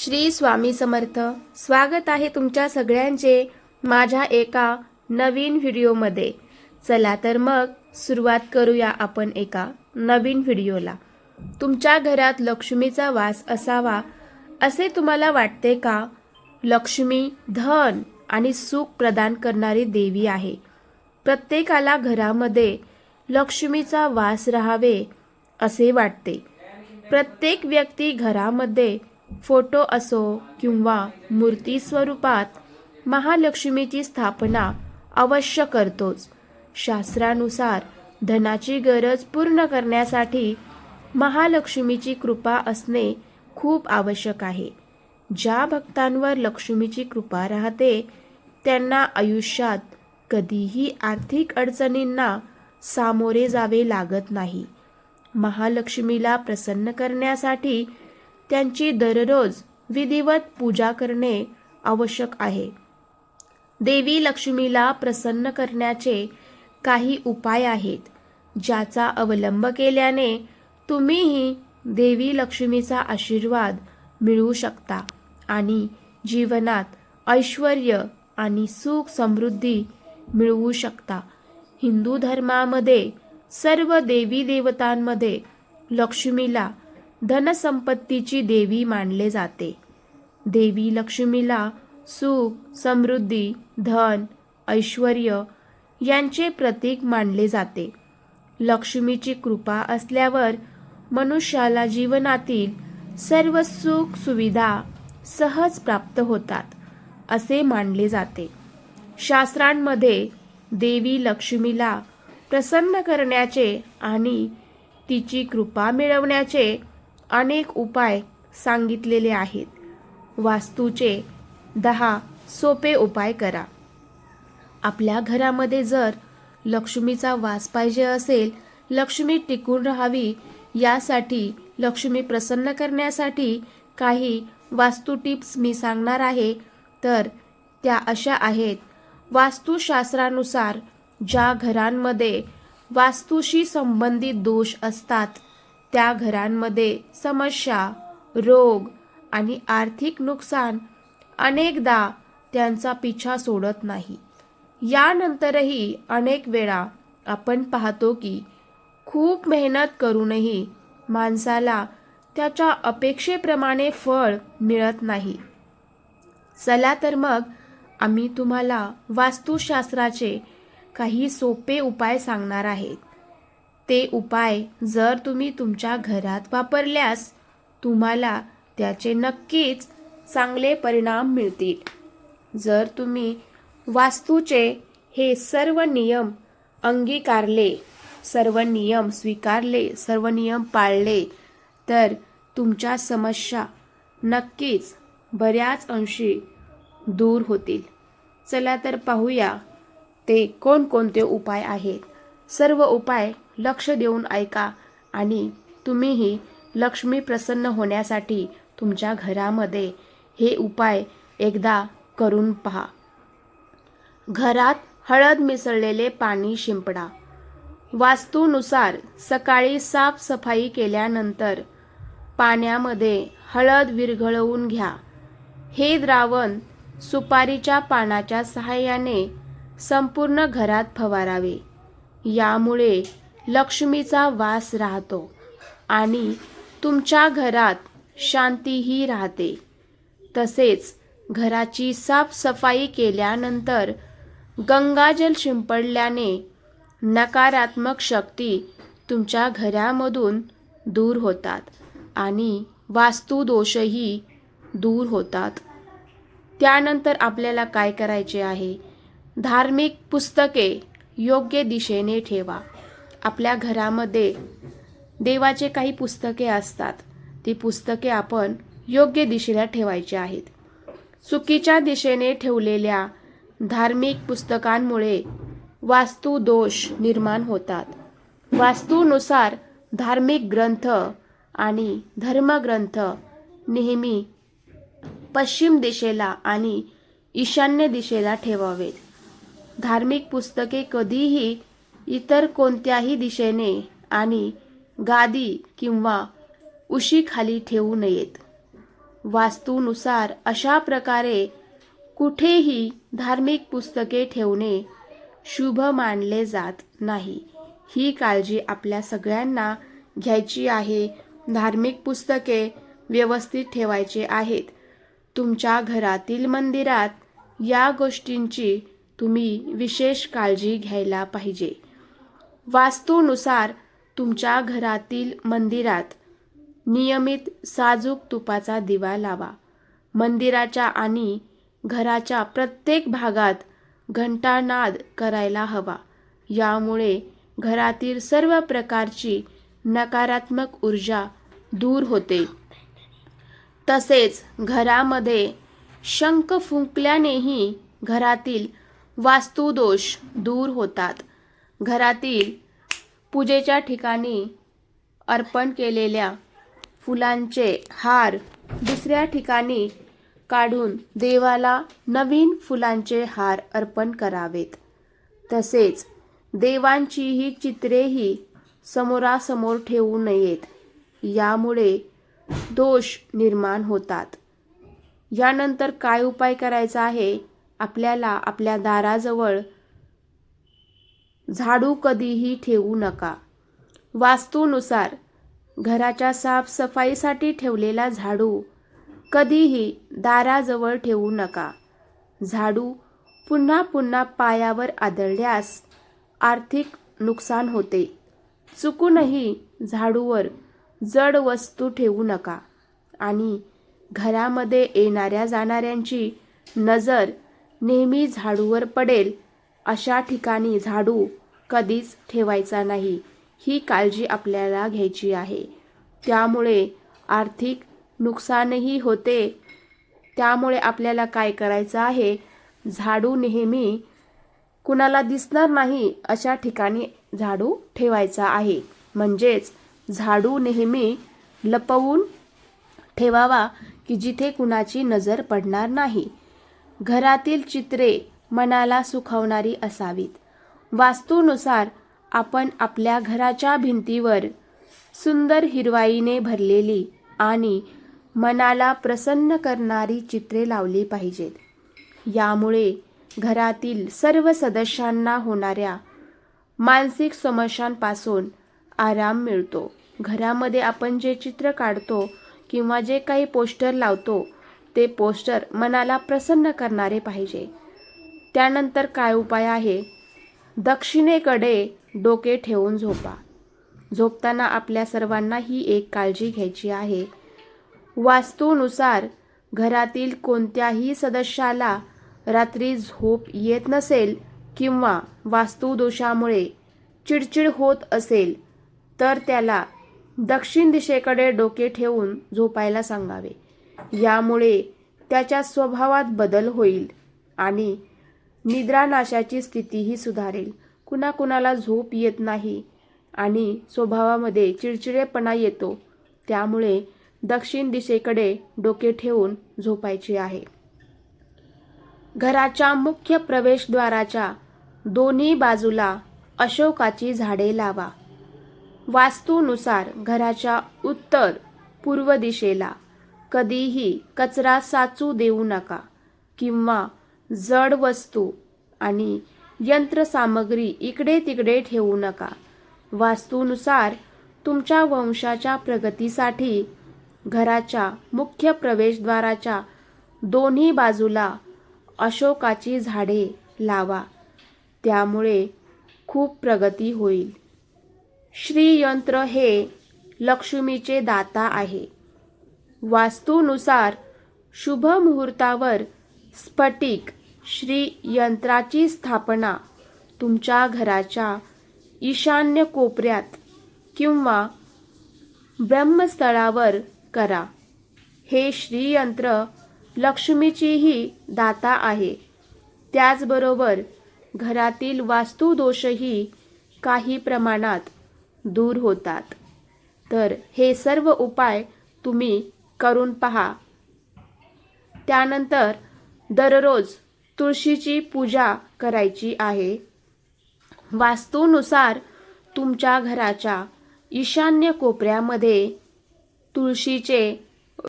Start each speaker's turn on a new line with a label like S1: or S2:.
S1: श्री स्वामी समर्थ. स्वागत आहे तुमच्या सगळ्यांचे माझ्या एका नवीन व्हिडिओमध्ये. चला तर मग सुरुवात करूया आपण एका नवीन व्हिडिओला. तुमच्या घरात लक्ष्मीचा वास असावा असे तुम्हाला वाटते का? लक्ष्मी धन आणि सुख प्रदान करणारी देवी आहे. प्रत्येकाला घरामध्ये लक्ष्मीचा वास राहावे असे वाटते. प्रत्येक व्यक्ती घरामध्ये फोटो असो किंवा मूर्ती स्वरूपात महालक्ष्मीची स्थापना अवश्य करतोच. शास्त्रानुसार धनाची गरज पूर्ण करण्यासाठी महालक्ष्मीची कृपा असणे खूप आवश्यक आहे. ज्या भक्तांवर लक्ष्मीची कृपा राहते त्यांना आयुष्यात कधीही आर्थिक अडचणींना सामोरे जावे लागत नाही. महालक्ष्मीला प्रसन्न करण्यासाठी त्यांची दररोज विधिवत पूजा करणे आवश्यक आहे. देवी लक्ष्मीला प्रसन्न करण्याचे काही उपाय आहेत ज्याचा अवलंब केल्याने तुम्हीही देवी लक्ष्मीचा आशीर्वाद मिळवू शकता आणि जीवनात ऐश्वर आणि सुख समृद्धी मिळवू शकता. हिंदू धर्मामध्ये सर्व देवी देवतांमध्ये लक्ष्मीला धनसंपत्तीची देवी मानले जाते. देवी लक्ष्मीला सुख समृद्धी धन ऐश्वर यांचे प्रतीक मानले जाते. लक्ष्मीची कृपा असल्यावर मनुष्याला जीवनातील सर्व सुख सुविधा सहज प्राप्त होतात असे मानले जाते. शास्त्रांमध्ये देवी लक्ष्मीला प्रसन्न करण्याचे आणि तिची कृपा मिळवण्याचे अनेक उपाय सांगितलेले आहेत. वास्तूचे दहा सोपे उपाय करा. आपल्या घरामध्ये जर लक्ष्मीचा वास पाहिजे असेल लक्ष्मी टिकून राहावी यासाठी लक्ष्मी प्रसन्न करण्यासाठी काही वास्तू टिप्स मी सांगणार आहे. तर त्या अशा आहेत. वास्तुशास्त्रानुसार ज्या घरांमध्ये वास्तूशी संबंधित दोष असतात त्या घरांमध्ये समस्या रोग आणि आर्थिक नुकसान अनेकदा त्यांचा पिछा सोडत नाही. यानंतरही अनेक वेळा आपण पाहतो की खूप मेहनत करूनही माणसाला त्याच्या अपेक्षेप्रमाणे फळ मिळत नाही. चला तर मग आम्ही तुम्हाला वास्तुशास्त्राचे काही सोपे उपाय सांगणार आहेत. ते उपाय जर तुम्ही तुमच्या घरात वापरल्यास तुम्हाला त्याचे नक्कीच चांगले परिणाम मिळतील. जर तुम्ही वास्तूचे हे सर्व नियम अंगीकारले सर्व नियम स्वीकारले सर्व नियम पाळले तर तुमच्या समस्या नक्कीच बऱ्याच अंशी दूर होतील. चला तर पाहूया ते कोणकोणते उपाय आहेत. सर्व उपाय लक्ष देऊन ऐका आणि तुम्हीही लक्ष्मी प्रसन्न होण्यासाठी तुमच्या घरामध्ये हे उपाय एकदा करून पहा. घरात हळद मिसळलेले पाणी शिंपडा. वास्तूनुसार सकाळी साफसफाई केल्यानंतर पाण्यामध्ये हळद विरघळवून घ्या. हे द्रावण सुपारीच्या पानाच्या सहाय्याने संपूर्ण घरात फवारावे. यामुळे लक्ष्मीचा वास राहतो आणि तुमच्या घरात शांतीही राहते. तसेच घराची साफसफाई केल्यानंतर गंगाजल शिंपडल्याने नकारात्मक शक्ती तुमच्या घरामधून दूर होतात आणि वास्तुदोषही दूर होतात. त्यानंतर आपल्याला काय करायचे आहे? धार्मिक पुस्तके योग्य दिशेने ठेवा. आपल्या घरामध्ये देवाचे काही पुस्तके असतात. ती पुस्तके आपण योग्य दिशेला ठेवायची आहेत. चुकीच्या दिशेने ठेवलेल्या धार्मिक पुस्तकांमुळे वास्तुदोष निर्माण होतात. वास्तूनुसार धार्मिक ग्रंथ आणि धर्मग्रंथ नेहमी पश्चिम दिशेला आणि ईशान्य दिशेला ठेवावेत. धार्मिक पुस्तके कधीही इतर कोणत्याही दिशेने आणि गादी किंवा उशीखाली ठेवू नयेत. वास्तूनुसार अशा प्रकारे कुठेही धार्मिक पुस्तके ठेवणे शुभ मानले जात नाही. ही काळजी आपल्या सगळ्यांना घ्यायची आहे. धार्मिक पुस्तके व्यवस्थित ठेवायचे आहेत. तुमच्या घरातील मंदिरात या गोष्टींची तुम्ही विशेष काळजी घ्यायला पाहिजे. वास्तूनुसार तुमच्या घरातील मंदिरात नियमित साजूक तुपाचा दिवा लावा. मंदिराच्या आणि घराच्या प्रत्येक भागात घंटानाद करायला हवा. यामुळे घरातील सर्व प्रकारची नकारात्मक ऊर्जा दूर होते. तसेच घरामध्ये शंख फुंकल्यानेही घरातील वास्तुदोष दूर होतात. घरातील पूजेच्या ठिकाणी अर्पण केलेल्या फुलांचे हार दुसऱ्या ठिकाणी काढून देवाला नवीन फुलांचे हार अर्पण करावेत. तसेच देवांचीही चित्रेही समोरासमोर ठेवू नयेत. यामुळे दोष निर्माण होतात. यानंतर काय उपाय करायचा आहे? आपल्याला आपल्या दाराजवळ झाडू कधीही ठेवू नका. वास्तूनुसार घराच्या साफसफाईसाठी ठेवलेला झाडू कधीही दाराजवळ ठेवू नका. झाडू पुन्हा पुन्हा पायावर आदळल्यास आर्थिक नुकसान होते. चुकूनही झाडूवर जड वस्तू ठेवू नका. आणि घरामध्ये येणाऱ्या जाणाऱ्यांची नजर नेहमी झाडूवर पडेल अशा ठिकाणी झाडू कधीच ठेवायचा नाही. ही काळजी आपल्याला घ्यायची आहे. त्यामुळे आर्थिक नुकसानही होते. त्यामुळे आपल्याला काय करायचं आहे? झाडू नेहमी कुणाला दिसणार नाही अशा ठिकाणी झाडू ठेवायचा आहे. म्हणजेच झाडू नेहमी लपवून ठेवावा की जिथे कुणाची नजर पडणार नाही. घरातील चित्रे मनाला सुखावणारी असावीत. वास्तूनुसार आपण आपल्या घराच्या भिंतीवर सुंदर हिरवाईने भरलेली आणि मनाला प्रसन्न करणारी चित्रे लावली पाहिजेत. यामुळे घरातील सर्व सदस्यांना होणाऱ्या मानसिक समस्यांपासून आराम मिळतो. घरामध्ये आपण जे चित्र काढतो किंवा जे काही पोस्टर लावतो ते पोस्टर मनाला प्रसन्न करणारे पाहिजे. त्यानंतर काय उपाय आहे? दक्षिणेकडे डोके ठेवून झोपा. झोपताना आपल्या सर्वांना ही एक काळजी घ्यायची आहे. वास्तूनुसार घरातील कोणत्याही सदस्याला रात्री झोप येत नसेल किंवा वास्तुदोषामुळे चिडचिड होत असेल तर त्याला दक्षिण दिशेकडे डोके ठेवून झोपायला सांगावे. यामुळे त्याच्या स्वभावात बदल होईल आणि निद्रानाशाची स्थितीही सुधारेल. कुणाकुणाला झोप येत नाही आणि स्वभावामध्ये चिडचिडेपणा येतो त्यामुळे दक्षिण दिशेकडे डोके ठेवून झोपायचे आहे. घराच्या मुख्य प्रवेशद्वाराच्या दोन्ही बाजूला अशोकाची झाडे लावा. वास्तूनुसार घराच्या उत्तर पूर्व दिशेला कधीही कचरा साचू देऊ नका किंवा जड वस्तू आणि यंत्रसामग्री इकडे तिकडे ठेवू नका. वास्तूनुसार तुमच्या वंशाच्या प्रगतीसाठी घराच्या मुख्य प्रवेशद्वाराच्या दोन्ही बाजूला अशोकाची झाडे लावा. त्यामुळे खूप प्रगती होईल. श्रीयंत्र हे लक्ष्मीचे दाता आहे. वास्तूनुसार शुभ मुहूर्तावर स्फटिक श्री यंत्राची स्थापना तुमच्या घराच्या ईशान्य कोपऱ्यात किंवा ब्रह्मस्थळावर करा. हे श्रीयंत्र लक्ष्मीचीही दाता आहे. त्याचबरोबर घरातील वास्तुदोषही काही प्रमाणात दूर होतात. तर हे सर्व उपाय तुम्ही करून पहा. त्यानंतर दररोज तुळशीची पूजा करायची आहे. वास्तूनुसार तुमच्या घराच्या ईशान्य कोपऱ्यामध्ये तुळशीचे